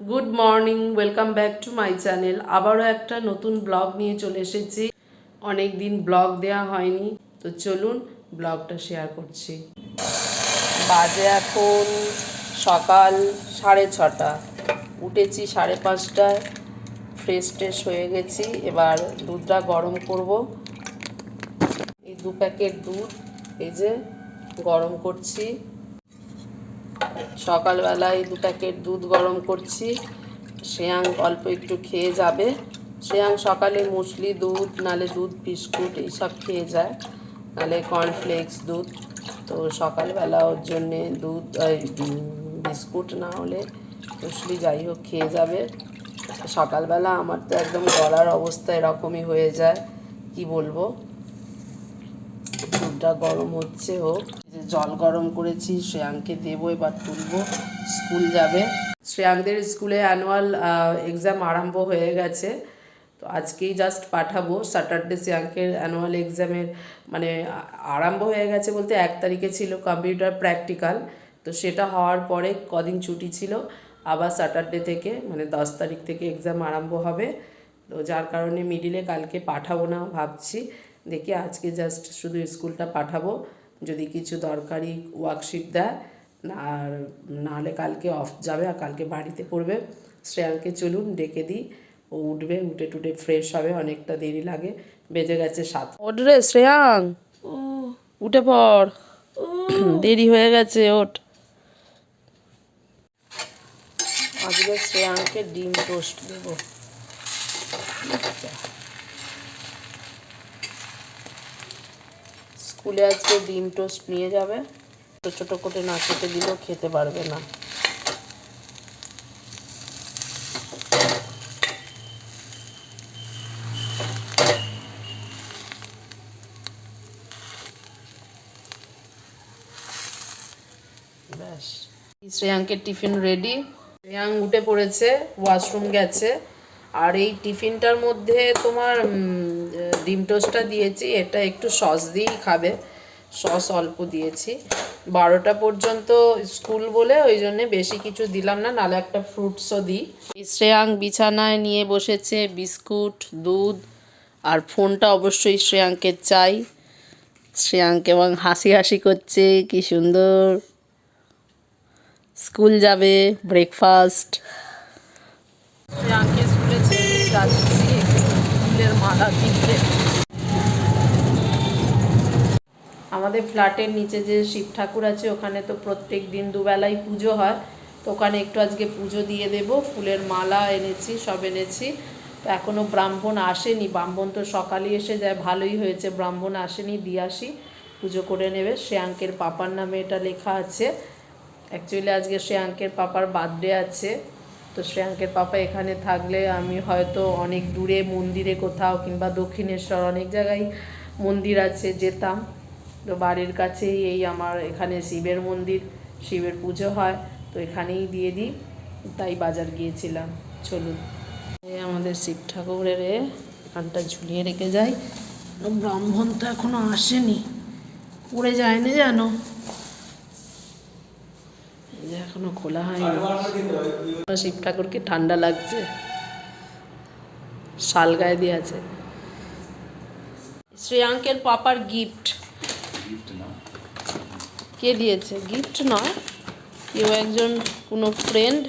Good morning welcome back to my channel আবারও একটা নতুন ব্লগ নিয়ে চলে এসেছি। অনেক দিন ব্লগ দেওয়া হয়নি, তো চলুন ব্লগটা শেয়ার করছি। বাজে এখন সকাল সাড়ে ছটা। উঠেছি সাড়ে পাঁচটায় ফ্রেশ ট্রেশ হয়ে গেছি। এবার দুধটা গরম করব। এই দু প্যাকেট দুধ, এই যে গরম করছি। সকালবেলায় দু প্যাকেট দুধ গরম করছি। শ্রেয়াং অল্প একটু খেয়ে যাবে। শ্রেয়াং সকালে মুসলি দুধ, নালে দুধ, বিস্কুট এইসব খেয়ে যায়। নালে কর্নফ্লেক্স দুধ। তো সকালবেলা ওর জন্যে দুধ বিস্কুট না হলে মুসলি যাই হোক খেয়ে যাবে। সকালবেলা আমার তো একদম গলার অবস্থা এরকমই হয়ে যায়। কি বলব? দুধটা গরম হচ্ছে হোক। জল গরম করেছি, শ্রেয়াংকে দেবো, এবার তুলবো, স্কুল যাবে। শ্রেয়াংদের স্কুলে অ্যানুয়াল এক্সাম আরম্ভ হয়ে গেছে। তো আজকেই জাস্ট পাঠাবো। স্যাটারডে শ্রেয়াঙ্কের অ্যানুয়াল এক্সামের মানে আরম্ভ হয়ে গেছে বলতে এক তারিখে ছিল কম্পিউটার প্র্যাকটিক্যাল তো সেটা হওয়ার পরে কদিন ছুটি ছিল, আবার স্যাটারডে থেকে মানে দশ তারিখ থেকে এক্সাম আরম্ভ হবে। তো যার কারণে মিডিলে কালকে পাঠাবো না, ভাবছি। দেখি আজকে জাস্ট শুধু স্কুলটা পাঠাবো। যদি কিছু দরকারি ওয়ার্কশিট দেয় না আর নাহলে কালকে অফ যাবে আর কালকে বাড়িতে পড়বে। শ্রেয়াংকে চলুন ডেকে দিই। ও উঠবে উঠে টুটে ফ্রেশ হবে অনেকটা দেরি লাগে বেজে গেছে সাত। ওঠ রে শ্রেয়াং! উঠে পড়। দেরি হয়ে গেছে ওঠ। আজকে শ্রেয়াংকে ডিম টোস্ট দেবো। স্কুলে আজকে ডিম টোস্ট নিয়ে যাবে। ছোটো ছোটো করে না খেতে দিলেও খেতে পারবে না। ব্যাস। শ্রেয়াঙ্কের টিফিন রেডি শ্রেয়াং উঠে পড়েছে ওয়াশরুম গেছে। আর এই টিফিনটার মধ্যে তোমার ডিম টোস্টটা দিয়েছি, এটা একটু সস দিয়েই খাবে। সস অল্প দিয়েছি। বারোটা পর্যন্ত স্কুল বলে ওই জন্যে বেশি কিছু দিলাম না, নালে একটা ফ্রুটসও দিই। শ্রেয়াং বিছানায় নিয়ে বসেছে বিস্কুট, দুধ, আর ফোনটা অবশ্যই শ্রেয়াংকে চাই। শ্রেয়াঙ্ক এবং হাসি হাসি করছে, কি সুন্দর। স্কুল যাবে, ব্রেকফাস্ট। শ্রেয়াঙ্কে স্কুলে যাচ্ছি। ফুলের মালা কিনতে। আমাদের ফ্ল্যাটের নিচে যে শিব ঠাকুর আছে, ওখানে তো প্রত্যেক দিন দুবেলাই পুজো হয়। তো ওখানে একটু আজকে পুজো দিয়ে দেব। ফুলের মালা এনেছি, সব এনেছি। তো এখনও ব্রাহ্মণ আসেনি। ব্রাহ্মণ তো সকালে এসে যায়, ভালোই হয়েছে। ব্রাহ্মণ আসেনি, দিয়ে আসি। পুজো করে নেবে। শ্রেয়াঙ্কের পাপার নামে এটা লেখা আছে। অ্যাকচুয়ালি আজকে শ্রেয়াঙ্কের পাপার বার্থডে আছে। তো শ্রেয়াঙ্কের পাপা এখানে থাকলে আমি হয়তো অনেক দূরে মন্দিরে কোথাও কিংবা দক্ষিণেশ্বর অনেক জায়গায় মন্দির আছে যেতাম। তো বাড়ির কাছেই এই আমার এখানে শিবের মন্দির, শিবের পুজো হয়। তো এখানেই দিয়ে দিই, তাই বাজার গিয়েছিলাম। চলুন। আমাদের শিব ঠাকুরের এখানটা ঝুলিয়ে রেখে যাই। ব্রাহ্মণ তো এখনও আসেনি। পড়ে যায়নি জানো যে এখনও খোলা হয়নি। শিব ঠাকুরকে ঠান্ডা লাগছে। শাল গায়ে দিয়ে আছে। শ্রেয়াঙ্কের পাপার গিফট কে দিয়েছে? গিফট নয়। কেউ একজন কোনো ফ্রেন্ড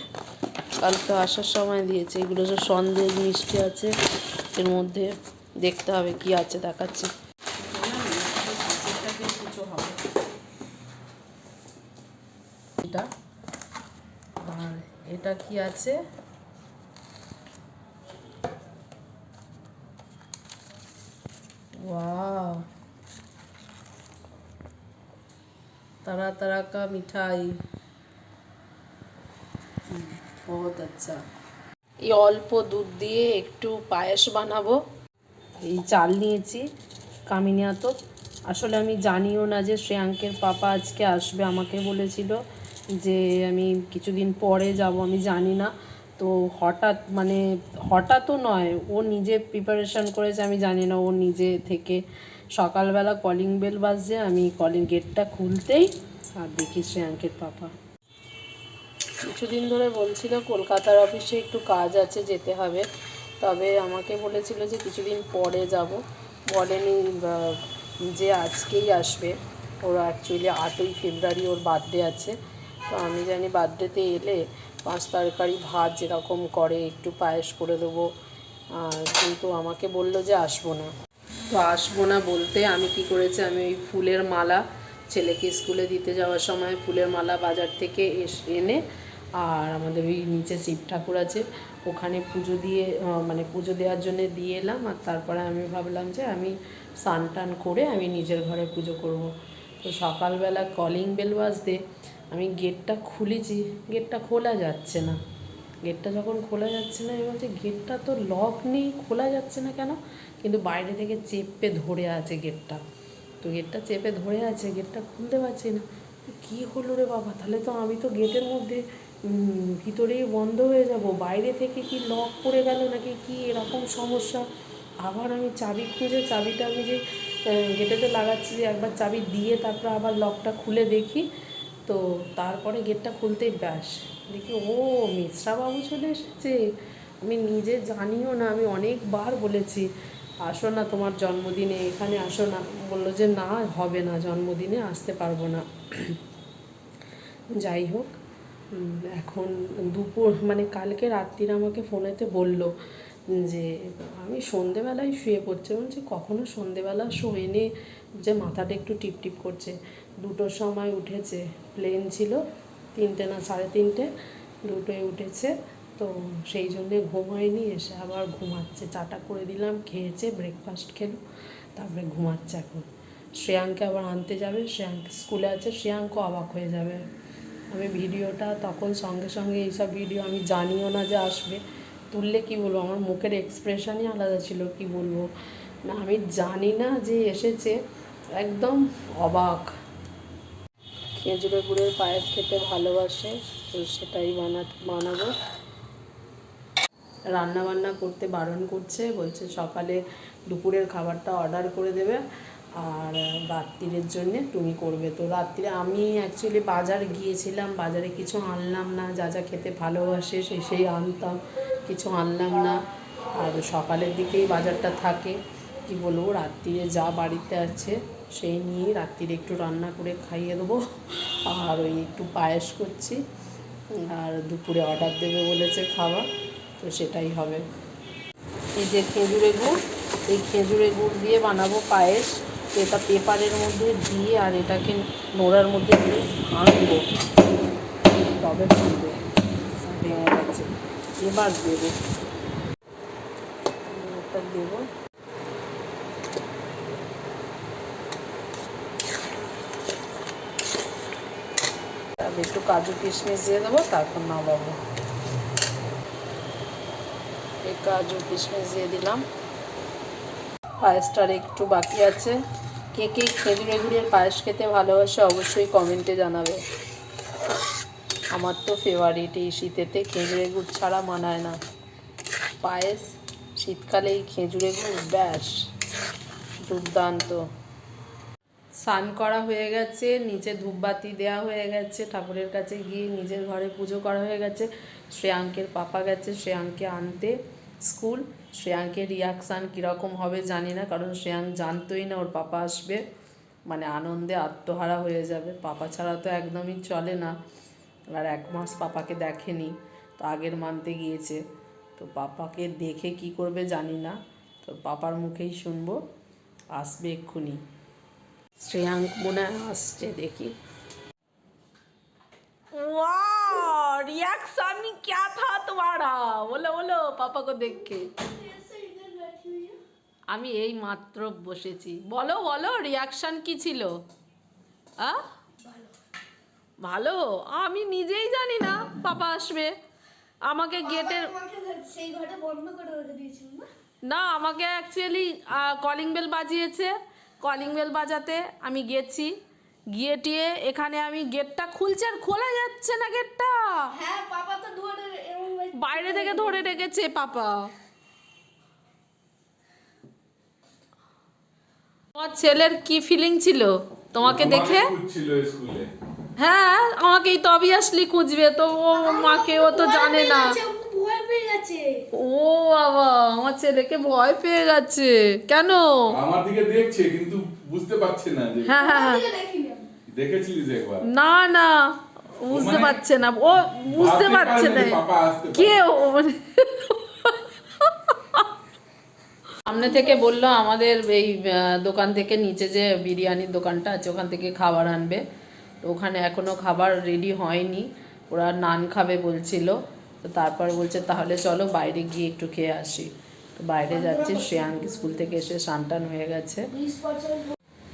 কালকে আসার সময় দিয়েছে। এগুলো সব সন্দেশ মিষ্টি আছে। এর মধ্যে দেখতে হবে কি আছে দেখাচ্ছি এটা আর এটা কি আছে वाह तरह तरह का मिठाई बहुत अच्छा এই অল্প দুধ দিয়ে একটু পায়েস বানাবো এই চাল নিয়েছি কামিনিয়া তো আসলে আমি জানিও না যে শ্রেয়াঙ্কের পাপা আজকে আসবে আমাকে বলেছিল যে আমি কিছুদিন পরে যাব, আমি জানি না। তো হঠাৎ মানে হঠাৎও নয়, ও নিজে প্রিপারেশন করেছে, আমি জানি না, ও নিজে থেকে সকালবেলা কলিং বেল বাজছে, আমি কলিং গেটটা খুলতেই, আর দেখি শ্রেয়াঙ্কের পাপা। কিছুদিন ধরে বলছিল, কলকাতার অফিসে একটু কাজ আছে, যেতে হবে। তবে আমাকে বলেছিল যে কিছুদিন পরে যাব। বলেনি যে আজকেই আসবে। ওর অ্যাকচুয়ালি আটই ফেব্রুয়ারি ওর বার্থডে আছে। তো আমি জানি বার্থডেতে এলে পাঁচ তরকারি ভাত যেরকম করে, একটু পায়েস করে দেবো। কিন্তু আমাকে বলল যে আসব না। তো আসব না বলতে আমি কি করেছি, আমি ওই ফুলের মালা ছেলেকে স্কুলে দিতে যাওয়ার সময় ফুলের মালা বাজার থেকে এনে আর আমাদের ওই নিচে শিব ঠাকুর আছে, ওখানে পুজো দিয়ে মানে পুজো দেওয়ার জন্য দিয়ে এলাম। আর তারপরে আমি ভাবলাম যে আমি স্নান টান করে আমি নিজের ঘরে পুজো করব। তো সকালবেলা কলিং বেল বাজতে আমি গেটটা খুলেছি, গেটটা খোলা যাচ্ছে না। গেটটা যখন খোলা যাচ্ছে না, আমি বলছি, গেটটা তো লক নেই, খোলা যাচ্ছে না কেন? কিন্তু বাইরে থেকে চেপে ধরে আছে গেটটা। তো গেটটা চেপে ধরে আছে, গেটটা খুলতে পারছি না। কি হলো রে বাবা? তাহলে তো আমি তো গেটের মধ্যে ভিতরেই বন্ধ হয়ে যাব। বাইরে থেকে কি লক পড়ে গেল নাকি কি এরকম সমস্যা? আবার আমি চাবি খুঁজে, চাবিটা আমি যে গেটেতে লাগাচ্ছি যে একবার চাবি দিয়ে তারপর আবার লকটা খুলে দেখি। তো তারপরে গেটটা খুলতেই ব্যাস। দেখি, ও মিশ্রা বাবু চলে এসেছে। আমি নিজে জানিও না, আমি অনেকবার বলেছি, আসো না তোমার জন্মদিনে, এখানে আসো না। বলল যে, না, হবে না, জন্মদিনে আসতে পারব না। যাই হোক এখন দুপুর মানে কালকে রাত্রির আমাকে ফোনেতে বলল যে, আমি সন্ধেবেলায় শুয়ে পড়ছে। বলছি, কখনো সন্ধেবেলা শোয়েনি? যে মাথাটা একটু টিপটিপ করছে। দুটোর সময় উঠেছে। প্লেন ছিল তিনটে না সাড়ে তিনটে, দুটোয় উঠেছে। তো সেই জন্যে ঘুম হয়নি, এসে আবার ঘুমাচ্ছে। চাটা করে দিলাম, খেয়েছে ব্রেকফাস্ট খেলো, তারপরে ঘুমাচ্ছে এখন। শ্রেয়াঙ্কে আবার আনতে যাবে। শ্রেয়াঙ্ক স্কুলে আছে, শ্রেয়াঙ্ক অবাক হয়ে যাবে। আমি ভিডিওটা তখন সঙ্গে সঙ্গে এইসব ভিডিও আমি জানিও না যে আসবে। তুললে কি বলব? আমার মুখের এক্সপ্রেশনই আলাদা ছিল, কি বলব? না, আমি জানি না যে এসেছে, একদম অবাক। খেজুরের গুড়ের পায়েস খেতে ভালোবাসে, তো সেটাই বানা, বানাবো। রান্না বান্না করতে বারণ করছে, বলছে সকালে দুপুরের খাবারটা অর্ডার করে দেবে। আর রাত্রিরের জন্যে তুমি করবে। তো রাত্রিরে আমি অ্যাকচুয়ালি বাজার গিয়েছিলাম, বাজারে কিছু আনলাম না, যা যা খেতে ভালোবাসে সেই সেই আনতাম, কিছু আনলাম না। আর সকালের দিকেই বাজারটা থাকে। কি বলব, রাত্রিরে যা বাড়িতে আছে সেই নিয়ে রাত্রিরে একটু রান্না করে খাইয়ে দেবো। আর ওই একটু পায়েস করছি। আর দুপুরে অর্ডার দেবে বলেছে খাবার, তো সেটাই হবে। এই যে খেজুরের গুড়, এই খেজুরের গুড় দিয়ে বানাবো পায়েস। এটা পেপারের মধ্যে দিয়ে আর এটাকে নোড়ার মধ্যে দিয়ে ভাঙবো। তবে ফুলবে ভেঙে গেছে এবার দেবো। দেবো। একটু কাজু কিশমিশ দিয়ে দেবো, তারপর নামাবো। এই কাজু কিশমিশ দিয়ে দিলাম। পায়েসটার একটু বাকি আছে। কে কে খেজুরে গুড়ের পায়েস খেতে ভালোবাসে অবশ্যই কমেন্টে জানাবে। আমার তো ফেভারিট এই শীতেতে খেজুরে গুড় ছাড়া মানায় না। পায়েস শীতকালে এই খেজুরে গুড় ব্যাস, দুর্দান্ত। স্নান করা হয়ে গেছে, নিচে ধূপবাতি দেওয়া হয়ে গেছে, ঠাকুরের কাছে গিয়ে নিজের ঘরে পুজো করা হয়ে গেছে। শ্রেয়াঙ্কের পাপা গেছে শ্রেয়াঙ্কে আনতে। স্কুল। শ্রেয়াঙ্কের রিয়াকশান কীরকম হবে জানি না, কারণ শ্রেয়াঙ্ক জানতোই না ওর পাপা আসবে। মানে আনন্দে আত্মহারা হয়ে যাবে। পাপা ছাড়া তো একদমই চলে না। আর এক মাস পাপাকে দেখেনি, তো আগের মানতে গিয়েছে। তো পাপাকে দেখে কি করবে জানি না, তো পাপার মুখেই শুনব। আসবে এক্ষুনি। শ্রেয়াঙ্ক মনে আসছে দেখি। रिएक्शन क्या था तुम्हारा बोलो बोलो पापा को देख के আমি এই মাত্র বসেছি বলো বলো রিয়াকশন কি ছিল আ ভালো আমি নিজেই জানি না পাপা আসবে আমাকে গেটের আমাকে সেই ঘরে বন্ধ করে রেখে দিয়েছিল না না আমাকে অ্যাকচুয়ালি কলিং বেল বাজিয়েছে কলিং বেল বাজাতে আমি গেছি গিয়ে টিয়ে এখানে আমি গেটটা খুলছে আর খোলা যাচ্ছে না গেটটা। হ্যাঁ পাপা তো ধরে বাইরে থেকে ধরে রেখেছে পাপা। তোমার ছেলের কি ফিলিং ছিল? তোমাকে দেখে? হ্যাঁ আমাকেই তো অবভিয়াসলি খুঁজবে তো ও মাকে ও তো জানে না। ভয় পেয়ে গেছে। ও বাবা আমার ছেলেকে ভয় পেয়ে গেছে। কেন? আমার দিকে দেখছে কিন্তু বুঝতে পারছে না হ্যাঁ হ্যাঁ হ্যাঁ। দেখেছিলিস একবার? না না বুঝতে মানে পারছে না। ও বুঝতে পারছে না। কে ও মানে? সামনে থেকে বলল আমাদের এই দোকান থেকে নিচে যে বিরিয়ানির দোকানটা আছে ওখান থেকে খাবার আনবে। তো ওখানে এখনও খাবার রেডি হয়নি। ওরা নান খাবে বলছিল। তো তারপর বলছে তাহলে চলো বাইরে গিয়ে একটু খেয়ে আসি। তো বাইরে যাচ্ছি শ্রেয়াঙ্ক স্কুল থেকে এসে সানটান হয়ে গেছে।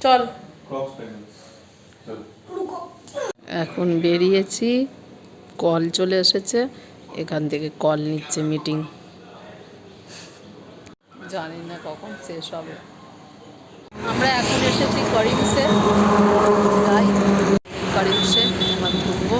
চল। এখন বেরিয়েছি। কল চলে এসেছে। এখান থেকে কল নিচ্ছে মিটিং। জানি না কখন শেষ হবে। আমরা এখন এসেছি করিমসে। তাই করিমসে আমার ঢুকবো।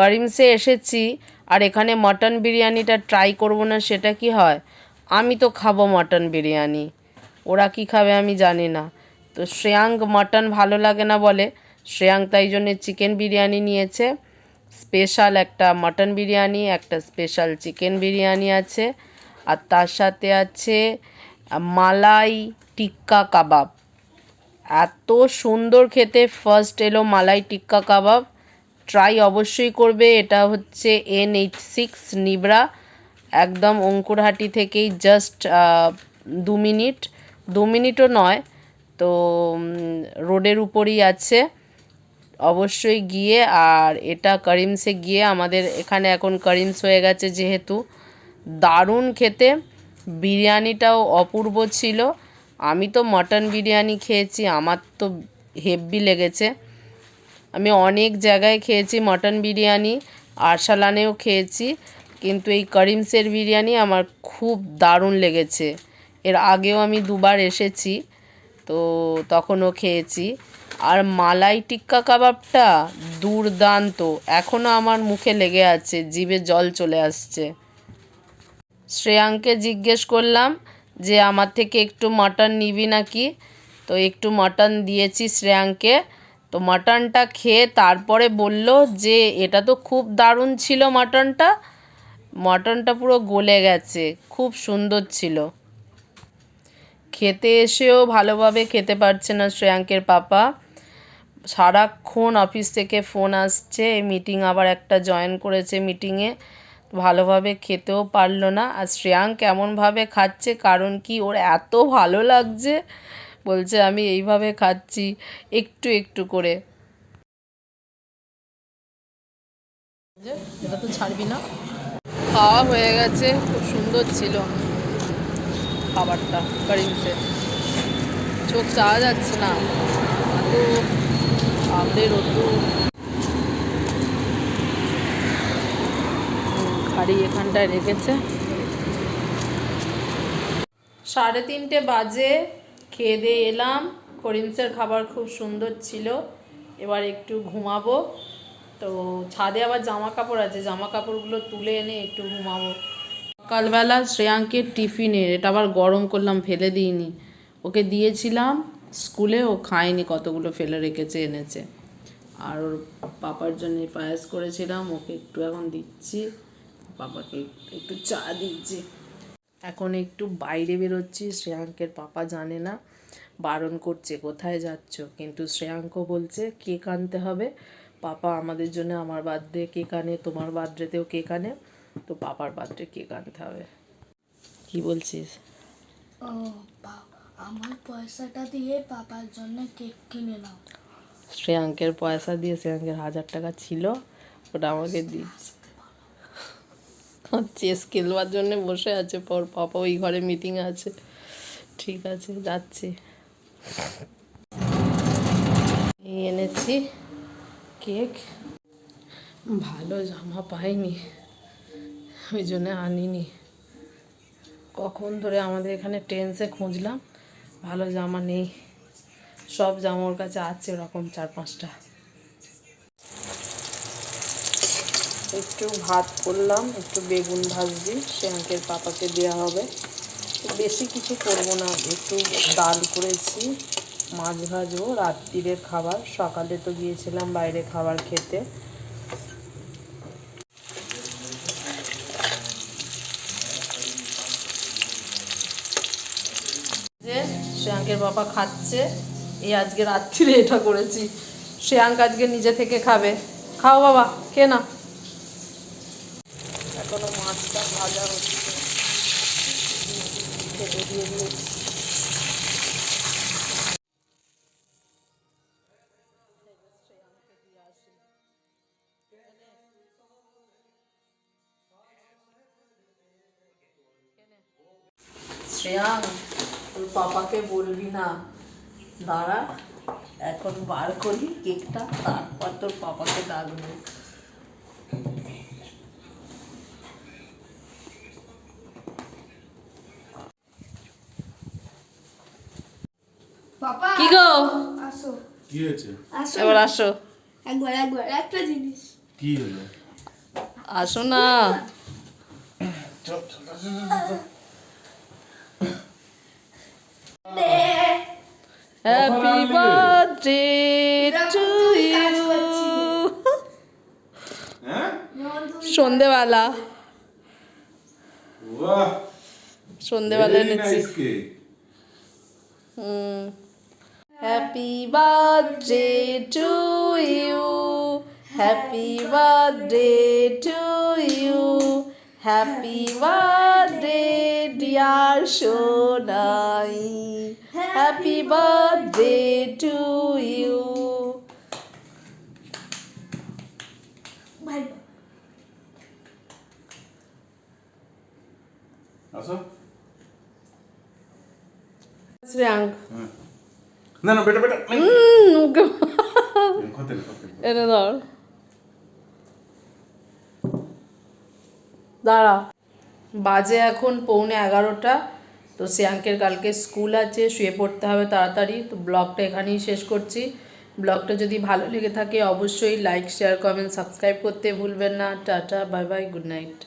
করিমসে এসেছি আর এখানে মটন বিরিয়ানিটা ট্রাই করব না, সেটা কি হয়? আমি তো খাব মটন বিরিয়ানি। ওরা কি খাবে আমি জানি না। তো শ্রেয়াঙ্ক মটন ভালো লাগে না বলে। শ্রেয়াঙ্ক তাই জন্যে চিকেন বিরিয়ানি নিয়েছে। স্পেশাল একটা মটন বিরিয়ানি, একটা স্পেশাল চিকেন বিরিয়ানি আছে। আর তার সাথে আছে মালাই টিক্কা কাবাব। এত সুন্দর খেতে। ফার্স্ট এলো মালাই টিক্কা কাবাব। ট্রাই অবশ্যই করবে। এটা হচ্ছে এন এইট সিক্স নিবরা একদম অঙ্কুরহাটি থেকেই জাস্ট দু মিনিট। দু মিনিটও নয়, তো রোডের উপরই আছে। অবশ্যই গিয়ে, আর এটা করিমসে গিয়ে আমাদের এখানে এখন করিমস হয়ে গেছে যেহেতু। দারুণ খেতে। বিরিয়ানিটাও অপূর্ব ছিল। আমি তো মটন বিরিয়ানি খেয়েছি, আমার তো হেভি লেগেছে। আমি অনেক জায়গায় খেয়েছি, মটন বিরিয়ানি আরসালানেও খেয়েছি, কিন্তু এই করিমসের বিরিয়ানি আমার খুব দারুণ লেগেছে। এর আগেও আমি দুবার এসেছি, তো তখনও খেয়েছি। আর মালাই টিক্কা কাবাবটা দুর্দান্ত এখনও আমার মুখে লেগে আছে, জিভে জল চলে আসছে। শ্রেয়াঙ্ককে জিজ্ঞেস করলাম যে, আমার থেকে একটু মাটন নিবি নাকি? তো একটু মাটন দিয়েছি শ্রেয়াঙ্ককে তো মাটনটা খেয়ে তারপরে বলল যে, এটা তো খুব দারুণ ছিল মাটনটা। মাটনটা পুরো গলে গেছে, খুব সুন্দর ছিল। খেতে এসেও ভালোভাবে খেতে পারছে না শ্রেয়াঙ্কের পাপা। সারাক্ষণ অফিস থেকে ফোন আসছে এই মিটিং আবার একটা জয়েন করেছে মিটিংয়ে। ভালোভাবে খেতেও পারল না। আর শ্রেয়াঙ্ক কেমনভাবে খাচ্ছে, কারণ কি ওর এত ভালো লাগছে? বলছে আমি এইভাবে খাচ্ছি। একটু একটু করে। এটা তো ছাড়বি না। খাওয়া হয়ে গেছে খুব সুন্দর ছিল খাবারটা করিমসে চোখ চাওয়া যাচ্ছে না। এত আমাদের অত গাড়ি এখানটায় রেখেছে। সাড়ে তিনটে বাজে। খেয়ে দিয়ে এলাম। করিমসের খাবার খুব সুন্দর ছিল। এবার একটু ঘুমাবো। তো ছাদে আবার জামা কাপড় আছে। জামা কাপড়গুলো তুলে এনে একটু ঘুমাবো। সকালবেলা শ্রেয়াঙ্কের টিফিনের এটা আবার গরম করলাম, ফেলে দিইনি। ওকে দিয়েছিলাম। স্কুলে ও খায়নি কতগুলো ফেলে রেখেছে, এনেছে। আর ওর পাপার জন্য পায়েস করেছিলাম। ওকে একটু এখন দিচ্ছি। পাপাকে একটু চা দিচ্ছি। এখন একটু বাইরে বেরোচ্ছি। শ্রেয়াঙ্কের পাপা জানে না। বারণ করছে কোথায় যাচ্ছ? কিন্তু শ্রেয়াঙ্ক বলছে কেক আনতে হবে? পাপা আমাদের জন্য আমার বার্থডে কেক আনে তোমার বার্থডেতেও কেক আনে তো পাপার বার্থডে কেক আনতে হবে? কি বলছিস? ও আমার পয়সাটা দিয়ে পাপার জন্য কেক কিনে নাও। শ্রেয়াঙ্কের পয়সা দিয়ে শ্রেয়াঙ্কের হাজার টাকা ছিল ওটা আমাকে দিচ্ছে চেস খেলবার জন্য বসে আছে পর পাপা ওই ঘরে মিটিং আছে। ঠিক আছে যাচ্ছি। এনেছি কেক। ভালো জামা পাইনি, ওই জন্য আনিনি। কখন ধরে আমাদের এখানে টেন্সে খুঁজলাম, ভালো জামা নেই। সব জামা ওর কাছে আছে ওরকম চার পাঁচটা। একটু ভাত করলাম, একটু বেগুন ভাজছি শ্রেয়াঙ্কের পাপাকে দেওয়া হবে। বেশি কিছু করব না, একটু ডাল করেছি, মাছ ভাজবো, রাত্রিরের খাবার। সকালে তো গিয়েছিলাম বাইরে খাবার খেতে। যে শ্রেয়াঙ্কের বাবা খাচ্ছে, এই আজকে রাত্রিরে এটা করেছি। শ্রেয়াঙ্ক আজকে নিজে থেকে খাবে। খাও বাবা কে না এখনও মাছটা ভাজা হচ্ছে। খেতে দিয়ে দিয়েছি শ্রেয়াং, তোর পাপাকে বলবি না। দাঁড়া, এখন বার করি কেকটা, তারপর তোর পাপাকে ডাকবো বাবা কি গো আসো কি হয়েছে? আসো এবার আসো। একবার একবার একটা জিনিস। কি হলো? আসো না। হ্যাপি বার্থডে টু ইউ হ্যাঁ? সন্ধেবেলা। বাহ। সন্ধেবেলা এনেছি। হুম। Happy birthday to you. Happy birthday to you. Happy birthday, dear Shonai. Happy birthday to you. That's hm. it. দাঁড়া। বাজে এখন পৌনে এগারোটা। তো শ্রেয়াঙ্কের কালকে স্কুল আছে, শুয়ে পড়তে হবে তাড়াতাড়ি। তো ব্লগটা এখানেই শেষ করছি। ব্লগটা যদি ভালো লেগে থাকে, অবশ্যই লাইক শেয়ার কমেন্ট সাবস্ক্রাইব করতে ভুলবেন না। Ta-ta bye bye good night